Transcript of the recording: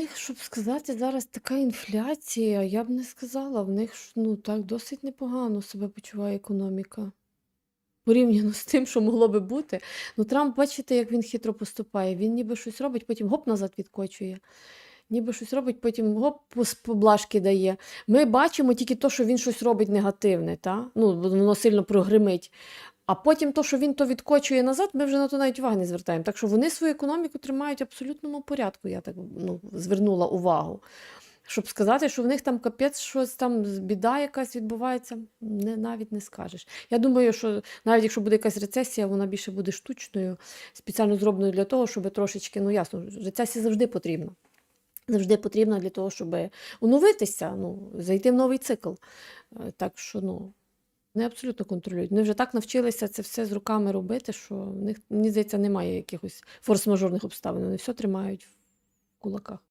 них, щоб сказати, зараз така інфляція, я б не сказала, в них ну, так досить непогано себе почуває економіка. Порівняно з тим, що могло би бути. Ну, Трамп, бачите, як він хитро поступає. Він ніби щось робить, потім гоп назад відкочує. Ніби щось робить, потім гоп поблажки дає. Ми бачимо тільки те, що він щось робить негативне, та? Ну, воно сильно прогримить. А потім то, що він то відкочує назад, ми вже на то навіть уваги не звертаємо. Так що вони свою економіку тримають в абсолютному порядку, я так ну, звернула увагу. Щоб сказати, що в них там капець щось там біда якась відбувається, не, навіть не скажеш. Я думаю, що навіть якщо буде якась рецесія, вона більше буде штучною, спеціально зробленою для того, щоб трошечки, ну ясно, рецесія завжди потрібна. Завжди потрібна для того, щоб оновитися, ну, зайти в новий цикл. Е, Так що, ну, вони абсолютно контролюють. Вони вже так навчилися це все з руками робити, що в них, мені здається, немає якихось форс-мажорних обставин. Вони все тримають в кулаках.